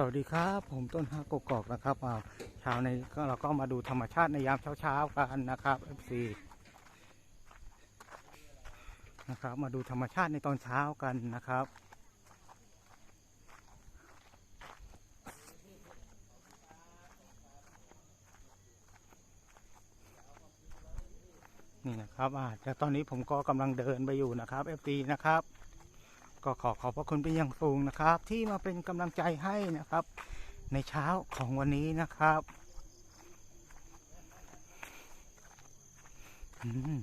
สวัสดีครับผมต้นฮักกอกนะครับอ่าเช้าในก็เราก็มาดูธรรมชาติในยามเช้าๆกันนะครับ FC นะครับ มาดูธรรมชาติในตอนเช้ากันนะครับ นี่นะครับอ่าแต่ตอนนี้ผมก็กำลังเดินไปอยู่นะครับ FD นะครับ ก็ขอขอบพระคุณเป็นอย่างสูงนะครับ ที่มาเป็นกำลังใจให้นะครับ ในเช้าของวันนี้นะครับอืม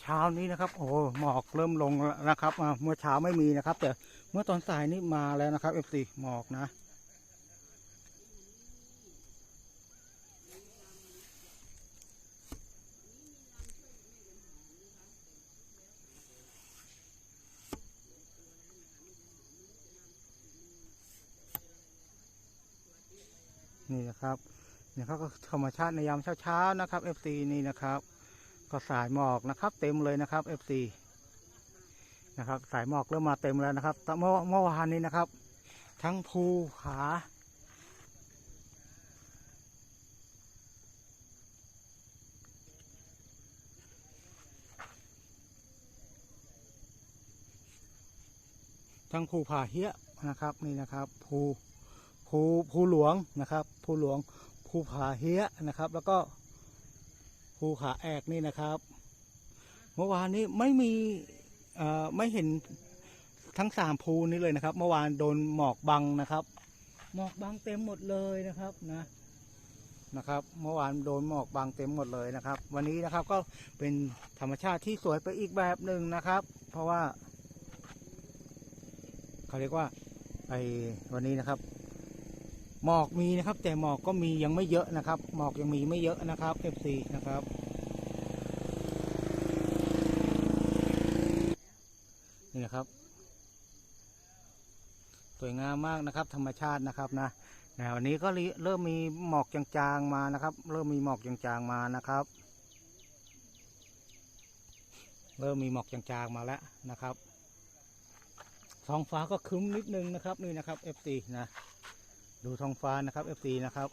เช้านี้นะครับ โอ้หมอกเริ่มลงแล้วนะครับเมื่อเช้าไม่มีนะครับ แต่เมื่อตอนสายนี่มาแล้วนะครับ FC หมอกนะ นี่นะครับเนี่ยเขาก็ธรรมชาติในยามเช้าๆนะครับ FC นี่นะครับ ก็สายหมอกนะครับ เต็มเลยนะครับ FC นะครับสายหมอกเริ่มมาเต็มแล้วนะครับเมื่อเมื่อวานนี้นะครับ ทั้งภูผาทั้งภูผาเฮียนะครับนี่นะครับภู ภูภูหลวงนะครับภูหลวงภูผาเฮียนะครับ แล้วก็ภูผาแอกนี่นะครับ เมื่อวานนี้ไม่มีเอ่อไม่เห็นทั้งสามภูนี้เลยนะครับ เมื่อวานโดนหมอกบังนะครับ หมอกบังเต็มหมดเลยนะครับนะนะครับ เมื่อวานโดนหมอกบังเต็มหมดเลยนะครับ วันนี้นะครับก็เป็นธรรมชาติที่สวยไปอีกแบบหนึ่งนะครับ เพราะว่าเขาเรียกว่าไอ้วันนี้นะครับ หมอกมีนะครับ แต่หมอกก็มียังไม่เยอะนะครับ หมอกยังมีไม่เยอะนะครับ FC นะครับ นี่นะครับ สวยงามมากนะครับ ธรรมชาตินะครับนะนะวันนี้ก็เริ่มมีหมอกจางๆมานะครับ เริ่มมีหมอกจางๆมานะครับ เริ่มมีหมอกจางๆมาแล้วนะครับท้องฟ้าก็ครึ้มนิดนึงนะครับ นี่นะครับ FC นะ ดูท้องฟ้านะครับ FC นะครับ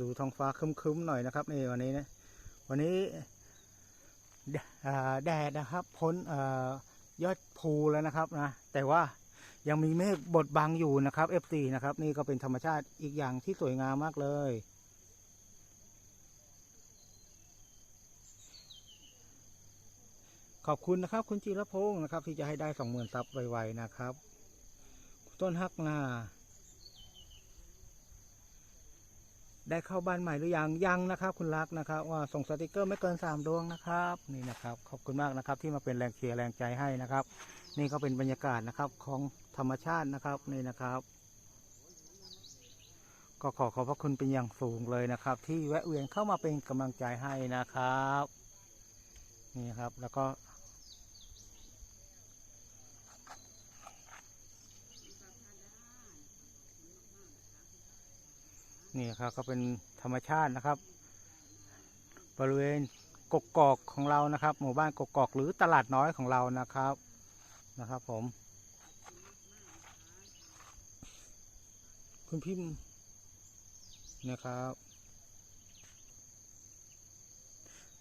ดูท้องฟ้าคึ้มๆหน่อยนะครับนี่วันนี้นะวันนี้แดดนะครับพ้นอยอดภูแล้วนะครับนะแต่ว่ายังมีเมฆบดบังอยู่นะครับ F4 นะครับ นี่ก็เป็นธรรมชาติอีกอย่างที่สวยงามมากเลย ขอบคุณนะครับ คุณจิรพงศ์นะครับ ที่จะให้ได้สองหมื่นซับไวๆนะครับ ต้นฮักนาได้เข้าบ้านใหม่หรือยังยังนะครับ คุณรักนะครับ ว่าส่งสติกเกอร์ไม่เกินสามดวงนะครับ นี่นะครับ ขอบคุณมากนะครับ ที่มาเป็นแรงเชียร์แรงใจให้นะครับ นี่ก็เป็นบรรยากาศนะครับของธรรมชาตินะครับนี่นะครับ ก็ขอขอบพระคุณเป็นอย่างสูงเลยนะครับ ที่แวะเวียนเข้ามาเป็นกำลังใจให้นะครับ นี่ครับแล้วก็ นี่ครับก็เป็นธรรมชาตินะครับ บริเวณกกอกของเรานะครับ หมู่บ้านกกอกหรือตลาดน้อยของเรานะครับนะครับ ผม คุณพิมพ์นะครับ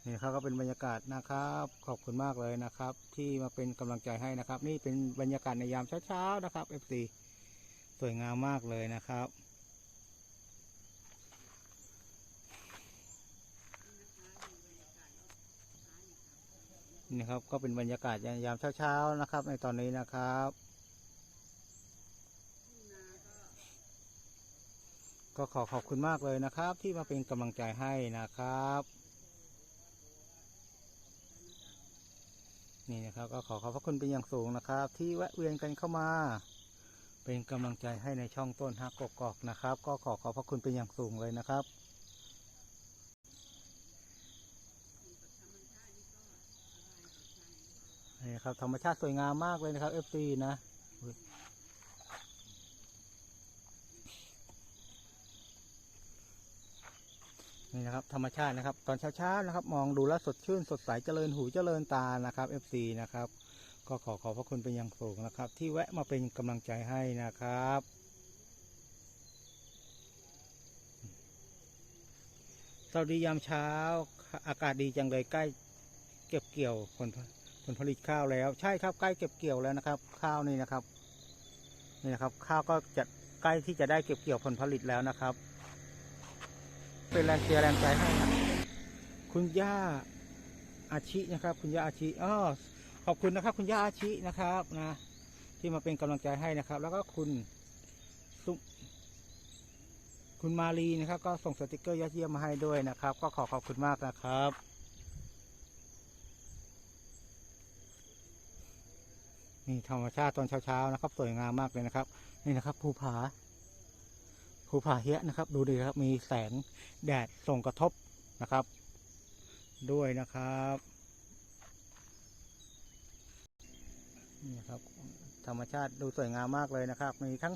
นี่ครับก็เป็นบรรยากาศนะครับ ขอบคุณมากเลยนะครับ ที่มาเป็นกำลังใจให้นะครับ นี่เป็นบรรยากาศในยามเช้าๆนะครับ FC สวยงามมากเลยนะครับ นี่ครับ ก็เป็นบรรยากาศยามเช้าๆนะครับ ในตอนนี้นะครับ ก็ขอขอบคุณมากเลยนะครับ ที่มาเป็นกำลังใจให้นะครับ นี่นะครับ ก็ขอขอบพระคุณเป็นอย่างสูงนะครับ ที่แวะเวียนกันเข้ามา เป็นกำลังใจให้ในช่องต้นฮักกกอกนะครับ ก็ขอขอบพระคุณเป็นอย่างสูงเลยนะครับ นี่ครับธรรมชาติสวยงามมากเลยนะครับ FC นะอุ๊ยนี่นะครับธรรมชาตินะครับ ตอนเช้าๆนะครับ มองดูแล้วสดชื่น สดใสเจริญหูเจริญตานะครับ FC นะครับ ก็ขอขอบพระคุณเป็นอย่างสูงนะครับ ที่แวะมาเป็นกำลังใจให้นะครับ สวัสดียามเช้า อากาศดีจังเลยใกล้ เก็บเกี่ยวผลผล ผลผลิตข้าวแล้ว ใช่ครับใกล้เก็บเกี่ยวแล้วนะครับ ข้าวนี่นะครับนี่นะครับ ข้าวก็จะใกล้ที่จะได้เก็บเกี่ยวผลผลิตแล้วนะครับ เป็นแรงเชียร์แรงใจให้นะคุณย่าอาชินะครับ คุณย่าอาชิอ๋อขอบคุณนะครับ คุณย่าอาชินะครับนะที่มาเป็นกำลังใจให้นะครับ แล้วก็คุณสุคุณมาลีนะครับ ก็ส่งสติกเกอร์ยอดเยี่ยมมาให้ด้วยนะครับ ก็ขอขอบคุณมากนะครับ นี่ธรรมชาติตอนเช้าๆนะครับ สวยงามมากเลยนะครับ นี่นะครับภูผาภูผาเฮียนะครับ ดูดีครับ มีแสงแดดส่งกระทบนะครับ ด้วยนะครับนี่ครับ ธรรมชาติดูสวยงามมากเลยนะครับ มีทั้ง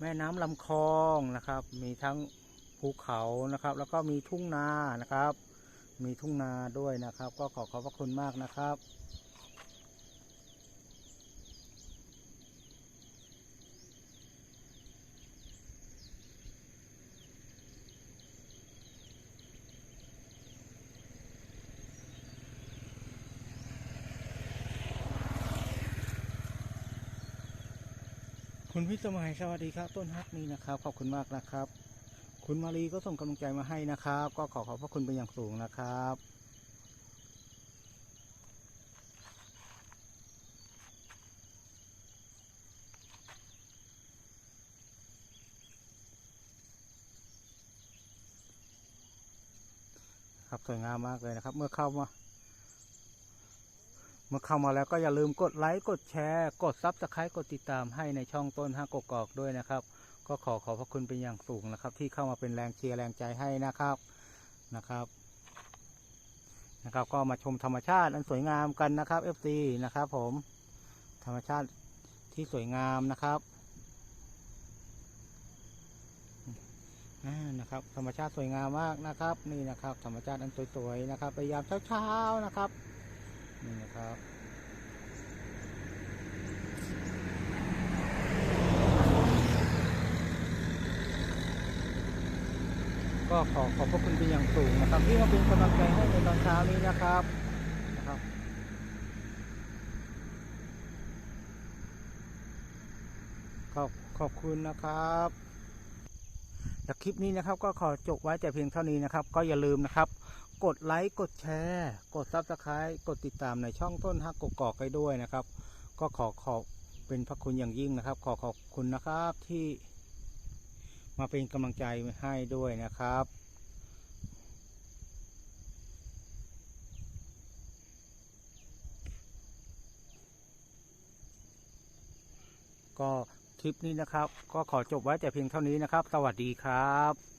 แม่น้ำลำคลองนะครับ มีทั้งภูเขานะครับ แล้วก็มีทุ่งนานะครับ มีทุ่งนาด้วยนะครับ ก็ขอขอบพระคุณมากนะครับ คุณพิสมัยสวัสดีครับ ต้นฮักนี่นะครับ ขอบคุณมากนะครับ คุณมารีก็ส่งกำลังใจมาให้นะครับ ก็ขอขอบพระคุณเป็นอย่างสูงนะครับครับสวยงามมากเลยนะครับ เมื่อเข้ามา เมื่อเข้ามาแล้วก็อย่าลืมกดไลค์กดแชร์ กดซับสไครต์กดติดตามให้ในช่องต้นห้ากกอกด้วยนะครับ ก็ขอขอบพระคุณเป็นอย่างสูงนะครับ ที่เข้ามาเป็นแรงเชียร์แรงใจให้นะครับนะครับนะครับ ก็มาชมธรรมชาติอันสวยงามกันนะครับ FC นะครับผมธรรมชาติที่สวยงามนะครับนะครับธรรมชาติสวยงามมากนะครับ นี่นะครับ ธรรมชาติอันสวยๆนะครับไปยามเช้าๆนะครับ นี่นะครับก็ขอขอบพระคุณเป็นอย่างสูงนะครับที่มาเป็นกำลังใจให้ในตอนเช้านี้นะครับนะครับ ขอบขอบคุณนะครับจากคลิปนี้นะครับก็ขอจบไว้แต่เพียงเท่านี้นะครับ ก็อย่าลืมนะครับ กดไลค์กดแชร์ กดซับสไครต์กดติดตามในช่องต้นฮักกกอกให้ด้วยนะครับ ก็ขอขอบเป็นพระคุณอย่างยิ่งนะครับ ขอขอบคุณนะครับที่มาเป็นกำลังใจให้ด้วยนะครับก็คลิปนี้นะครับ ก็ขอจบไว้แต่เพียงเท่านี้นะครับ สวัสดีครับ